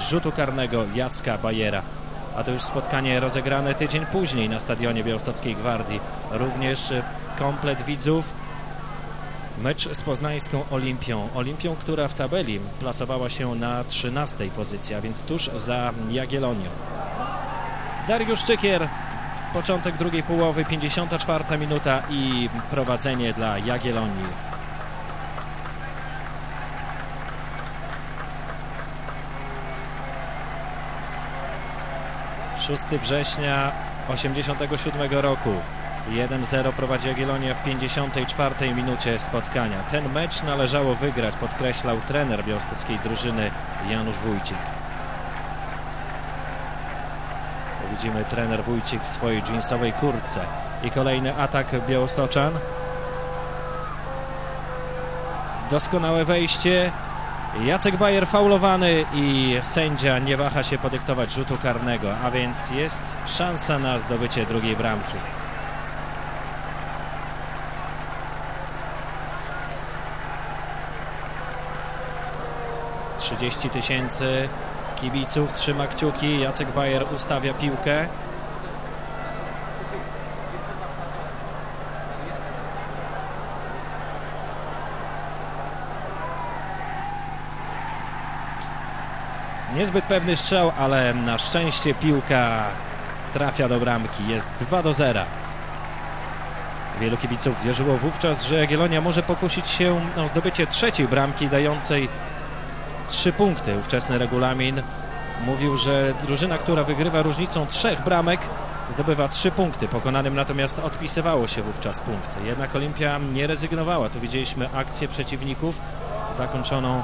rzutu karnego Jacka Bajera. A to już spotkanie rozegrane tydzień później na stadionie Białostockiej Gwardii. Również e, komplet widzów. Mecz z poznańską Olimpią. Olimpią, która w tabeli plasowała się na 13 pozycji, a więc tuż za Jagiellonią. Dariusz Czykier, początek drugiej połowy, 54 minuta i prowadzenie dla Jagiellonii. Szósty września 87 roku 1-0 prowadzi Jagiellonia w 54 minucie spotkania. Ten mecz należało wygrać, podkreślał trener białostockiej drużyny Janusz Wójcik. Widzimy trener Wójcik w swojej jeansowej kurtce. I kolejny atak Białostoczan. Doskonałe wejście. Jacek Bajer faulowany i sędzia nie waha się podyktować rzutu karnego, a więc jest szansa na zdobycie drugiej bramki. Trzydzieści tysięcy kibiców trzyma kciuki. Jacek Bajer ustawia piłkę. Niezbyt pewny strzał, ale na szczęście piłka trafia do bramki. Jest 2 do 0. Wielu kibiców wierzyło wówczas, że Jagiellonia może pokusić się o zdobycie trzeciej bramki dającej trzy punkty. Ówczesny regulamin mówił, że drużyna, która wygrywa różnicą trzech bramek zdobywa trzy punkty. Pokonanym natomiast odpisywało się wówczas punkty. Jednak Olimpia nie rezygnowała. Tu widzieliśmy akcję przeciwników zakończoną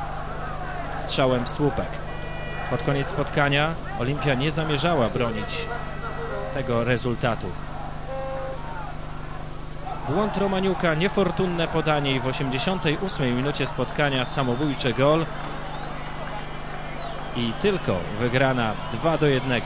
strzałem słupek. Pod koniec spotkania Olimpia nie zamierzała bronić tego rezultatu. Błąd Romaniuka, niefortunne podanie i w 88 minucie spotkania samobójczy gol i tylko wygrana 2 do 1.